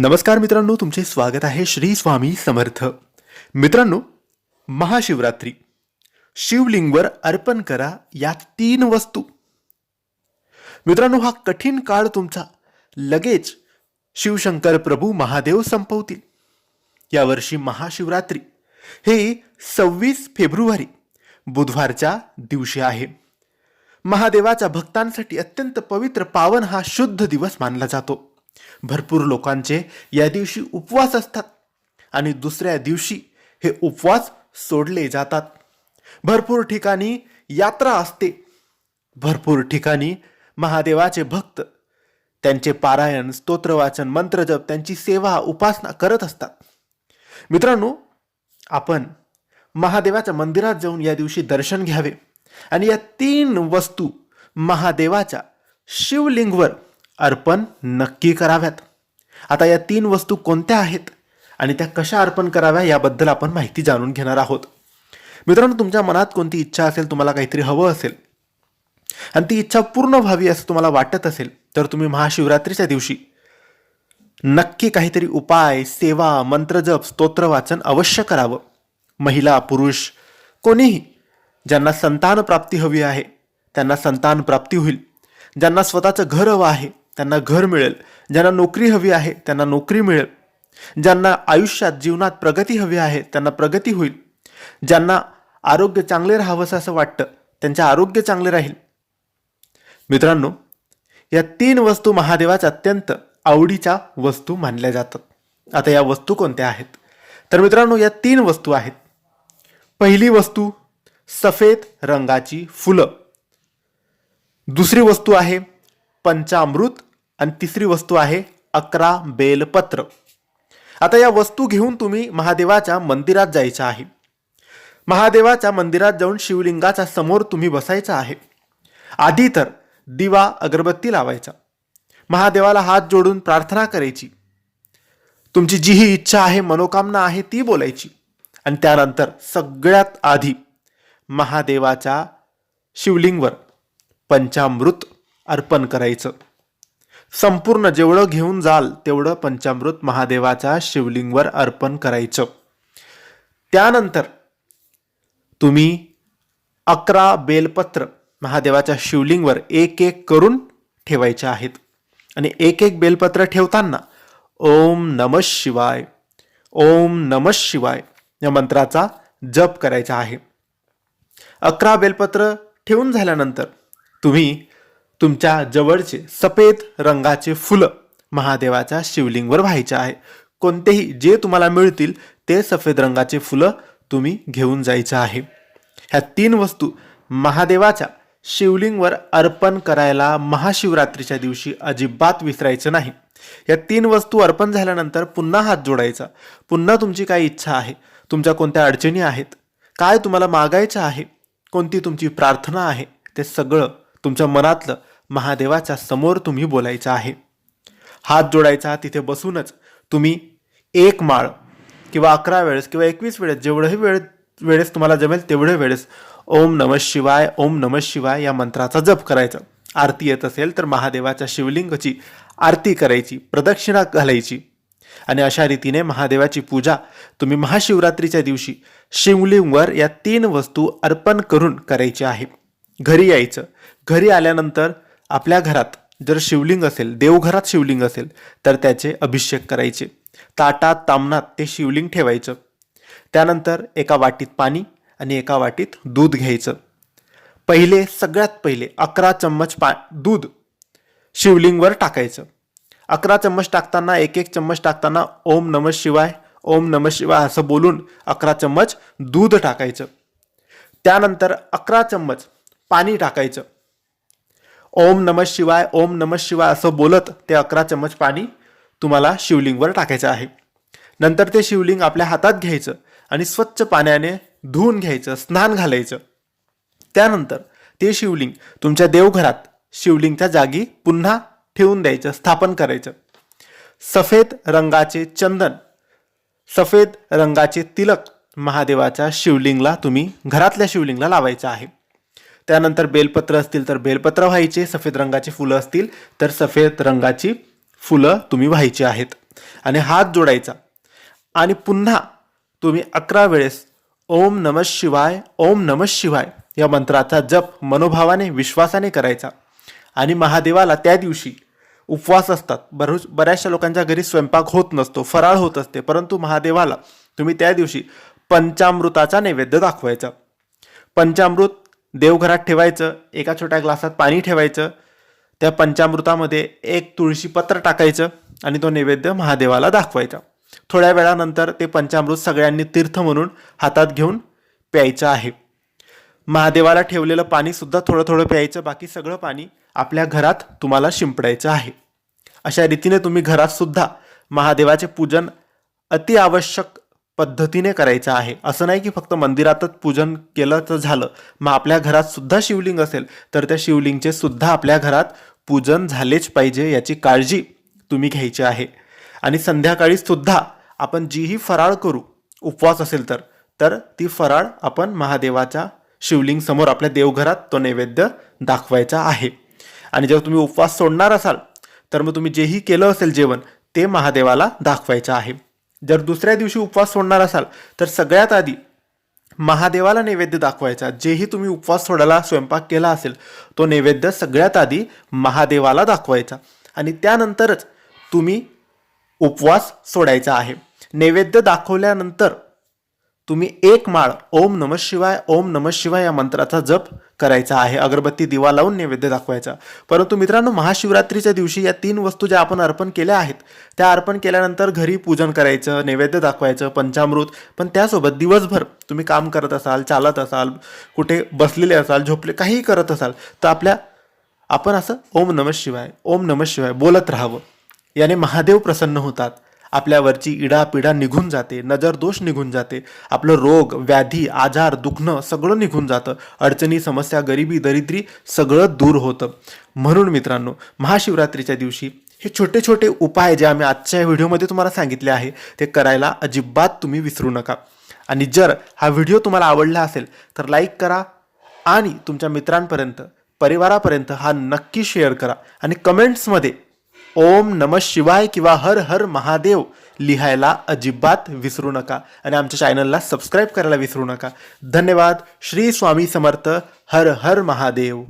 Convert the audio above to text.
नमस्कार मित्रांनो तुमचे स्वागत आहे श्री स्वामी समर्थ. मित्रांनो महाशिवरात्री. शिवलिंगवर अर्पण करा या तीन वस्तू. मित्रांनो हा कठीण काळ तुमचा. लगेच शिवशंकर प्रभू महादेव संपवतील. यावर्षी महाशिवरात्री. हे सव्वीस फेब्रुवारी बुधवारच्या दिवशी आहे. महादेवाच्या भक्तांसाठी अत्यंत पवित्र पावन हा शुद्ध दिवस मानला जातो. भरपूर लोकांचे या दिवशी उपवास असतात आणि दुसऱ्या दिवशी हे उपवास सोडले जातात. भरपूर ठिकाणी यात्रा असते. भरपूर ठिकाणी महादेवाचे भक्त त्यांचे पारायण स्तोत्रवाचन मंत्रजप त्यांची सेवा उपासना करत असतात. मित्रांनो आपण महादेवाच्या मंदिरात जाऊन या दिवशी दर्शन घ्यावे आणि या तीन वस्तू महादेवाच्या शिवलिंगवर अर्पण नक्की कराव्यात. आता या तीन वस्तू कोणत्या आहेत आणि त्या कशा अर्पण कराव्या याबद्दल आपण माहिती जाणून घेणार आहोत. मित्रांनो तुमच्या मनात कोणती इच्छा असेल तुम्हाला काहीतरी हवं असेल आणि ती इच्छा पूर्ण व्हावी असं तुम्हाला वाटत असेल तर तुम्ही महाशिवरात्रीच्या दिवशी नक्की काहीतरी उपाय सेवा मंत्रजप स्तोत्र वाचन अवश्य करावं. महिला पुरुष कोणीही ज्यांना संतान प्राप्ती हवी आहे त्यांना संतान प्राप्ती होईल. ज्यांना स्वतःचं घर हवं आहे त्यांना घर मिळेल. ज्यांना नोकरी हवी आहे त्यांना नोकरी मिळेल. ज्यांना आयुष्यात जीवनात प्रगती हवी आहे त्यांना प्रगती होईल. ज्यांना आरोग्य चांगले राहावंसं असं वाटतं त्यांचे आरोग्य चांगले राहील. मित्रांनो या तीन वस्तू महादेवाच्या अत्यंत आवडीच्या वस्तू मानल्या जातात. आता या वस्तू कोणत्या आहेत? तर मित्रांनो या तीन वस्तू आहेत. पहिली वस्तू सफेद रंगाची फुलं. दुसरी वस्तू आहे पंचामृत आणि तिसरी वस्तू आहे अकरा बेलपत्र. आता या वस्तू घेऊन तुम्ही महादेवाच्या मंदिरात जायचं आहे. महादेवाच्या मंदिरात जाऊन शिवलिंगाच्या समोर तुम्ही बसायचं आहे. आधी तर दिवा अगरबत्ती लावायचा. महादेवाला हात जोडून प्रार्थना करायची. तुमची जी ही इच्छा आहे मनोकामना आहे ती बोलायची. आणि त्यानंतर सगळ्यात आधी महादेवाच्या शिवलिंगवर पंचामृत अर्पण करायचं. संपूर्ण जेवढं घेऊन जाल तेवढं पंचामृत महादेवाच्या शिवलिंगवर अर्पण करायचं. त्यानंतर तुम्ही अकरा बेलपत्र महादेवाच्या शिवलिंगवर एक एक करून ठेवायचे आहेत. आणि एक एक बेलपत्र ठेवताना ओम नम शिवाय ओम नम शिवाय या मंत्राचा जप करायचा आहे. अकरा बेलपत्र ठेवून झाल्यानंतर तुम्ही तुमच्या जवळचे सफेद रंगाचे फुलं महादेवाच्या शिवलिंगवर व्हायचे आहे. कोणतेही जे तुम्हाला मिळतील ते सफेद रंगाचे फुलं तुम्ही घेऊन जायचं आहे. ह्या तीन वस्तू महादेवाच्या शिवलिंगवर अर्पण करायला महाशिवरात्रीच्या दिवशी अजिबात विसरायचं नाही. या तीन वस्तू अर्पण झाल्यानंतर पुन्हा हात जोडायचा. पुन्हा तुमची काय इच्छा आहे? तुमच्या कोणत्या अडचणी आहेत? काय तुम्हाला मागायचं आहे? कोणती तुमची प्रार्थना आहे? ते सगळं तुमच्या मनातलं महादेवाच्या समोर तुम्ही बोलायचं आहे. हात जोडायचा तिथे बसूनच तुम्ही एक माळ किंवा अकरा वेळेस किंवा एकवीस वेळेस जेवढंही वेळ वेळेस तुम्हाला जमेल तेवढे वेळेस ओम नम शिवाय ओम नम शिवाय या मंत्राचा जप करायचा. आरती येत असेल तर महादेवाच्या शिवलिंगाची आरती करायची प्रदक्षिणा घालायची. आणि अशा रीतीने महादेवाची पूजा तुम्ही महाशिवरात्रीच्या दिवशी शिवलिंगवर या तीन वस्तू अर्पण करून करायची आहे. घरी यायचं. घरी आल्यानंतर आपल्या घरात जर शिवलिंग असेल देवघरात शिवलिंग असेल तर त्याचे अभिषेक करायचे. ताटात तामणात ते शिवलिंग ठेवायचं. त्यानंतर एका वाटीत पाणी आणि एका वाटीत दूध घ्यायचं. पहिले सगळ्यात पहिले अकरा चम्मच पा दूध शिवलिंगवर टाकायचं. अकरा चम्मच टाकताना एक एक चम्मच टाकताना ओम नम शिवाय ओम नम शिवाय असं बोलून अकरा चम्मच दूध टाकायचं. त्यानंतर अकरा चम्मच पाणी टाकायचं. ओम नम शिवाय ओम नम शिवाय असं बोलत ते अकरा चम्मच पाणी तुम्हाला शिवलिंगवर टाकायचं आहे. नंतर ते शिवलिंग आपल्या हातात घ्यायचं आणि स्वच्छ पाण्याने धुवून घ्यायचं स्नान घालायचं. त्यानंतर ते शिवलिंग तुमच्या देवघरात शिवलिंगच्या जागी पुन्हा ठेवून द्यायचं स्थापन करायचं. सफेद रंगाचे चंदन सफेद रंगाचे तिलक महादेवाच्या शिवलिंगला तुम्ही घरातल्या शिवलिंगला लावायचं आहे. त्यानंतर बेलपत्र असतील तर बेलपत्र व्हायचे सफेद रंगाची फुलं असतील तर सफेद रंगाची फुलं तुम्ही व्हायची आहेत. आणि हात जोडायचा. आणि पुन्हा तुम्ही अकरा वेळेस ओम नम शिवाय ओम नम शिवाय या मंत्राचा जप मनोभावाने विश्वासाने करायचा. आणि महादेवाला त्या दिवशी उपवास असतात. बरोच बऱ्याचशा लोकांच्या घरी स्वयंपाक होत नसतो फराळ होत असते. परंतु महादेवाला तुम्ही त्या दिवशी पंचामृताचा नैवेद्य दाखवायचा. पंचामृत देवघरात ठेवायचं एका छोट्या ग्लासात पाणी ठेवायचं त्या पंचामृतामध्ये एक तुळशी पत्र टाकायचं आणि तो नैवेद्य महादेवाला दाखवायचा. थोड्या वेळानंतर ते पंचामृत सगळ्यांनी तीर्थ म्हणून हातात घेऊन प्यायचं आहे. महादेवाला ठेवलेलं पाणीसुद्धा थोडं थोडं प्यायचं बाकी सगळं पाणी आपल्या घरात तुम्हाला शिंपडायचं आहे. अशा रीतीने तुम्ही घरातसुद्धा महादेवाचे पूजन अति आवश्यक पद्धतीने करायचं आहे. असं नाही की फक्त मंदिरातच पूजन केलं तर झालं. मग आपल्या घरात सुद्धा शिवलिंग असेल तर त्या शिवलिंगचे सुद्धा आपल्या घरात पूजन झालेच पाहिजे याची काळजी तुम्ही घ्यायची आहे. आणि संध्याकाळी सुद्धा आपण जीही फराळ करू उपवास असेल तर तर ती फराळ आपण महादेवाच्या शिवलिंग समोर आपल्या देवघरात तो नैवेद्य दाखवायचा आहे. आणि जेव्हा तुम्ही उपवास सोडणार असाल तर मग तुम्ही जेही केलं असेल जेवण ते महादेवाला दाखवायचं आहे. जर दुसऱ्या दिवशी उपवास सोडणार असाल तर सगळ्यात आधी महादेवाला नैवेद्य दाखवायचा. जेही तुम्ही उपवास सोडायला स्वयंपाक केला असेल तो नैवेद्य सगळ्यात आधी महादेवाला दाखवायचा. आणि त्यानंतरच तुम्ही उपवास सोडायचा आहे. नैवेद्य दाखवल्यानंतर तुम्ही एक माळ ओम नम शिवाय ओम नम शिवाय या मंत्राचा जप करायचा आहे. अगरबत्ती दिवा लावून नैवेद्य दाखवायचा. परंतु मित्रांनो महाशिवरात्रीच्या दिवशी या तीन वस्तू ज्या आपण अर्पण केल्या आहेत त्या अर्पण केल्यानंतर घरी पूजन करायचं नैवेद्य दाखवायचं पंचामृत. पण त्यासोबत दिवसभर तुम्ही काम करत असाल चालत असाल कुठे बसलेले असाल झोपले काहीही करत असाल तर आपल्या आपण असं ओम नम शिवाय ओम नम शिवाय बोलत राहावं. याने महादेव प्रसन्न होतात. आपल्यावरची इडापिडा निघून जाते नजर दोष निघून जाते आपलं रोग व्याधी आजार दुखणं सगळं निघून जातं अडचणी समस्या गरिबी दरिद्री सगळं दूर होतं. म्हणून मित्रांनो महाशिवरात्रीच्या दिवशी हे छोटे छोटे उपाय जे आम्ही आजच्या व्हिडिओमध्ये तुम्हाला सांगितले आहे ते करायला अजिबात तुम्ही विसरू नका. आणि जर हा व्हिडिओ तुम्हाला आवडला असेल तर लाईक करा आणि तुमच्या मित्रांपर्यंत परिवारापर्यंत हा नक्की शेअर करा. आणि कमेंट्समध्ये ओम नम शिवाय किंवा हर हर महादेव लिहायला अजिबात विसरू नका. आणि आमच्या चॅनलला सबस्क्राईब करायला विसरू नका. धन्यवाद. श्री स्वामी समर्थ. हर हर महादेव.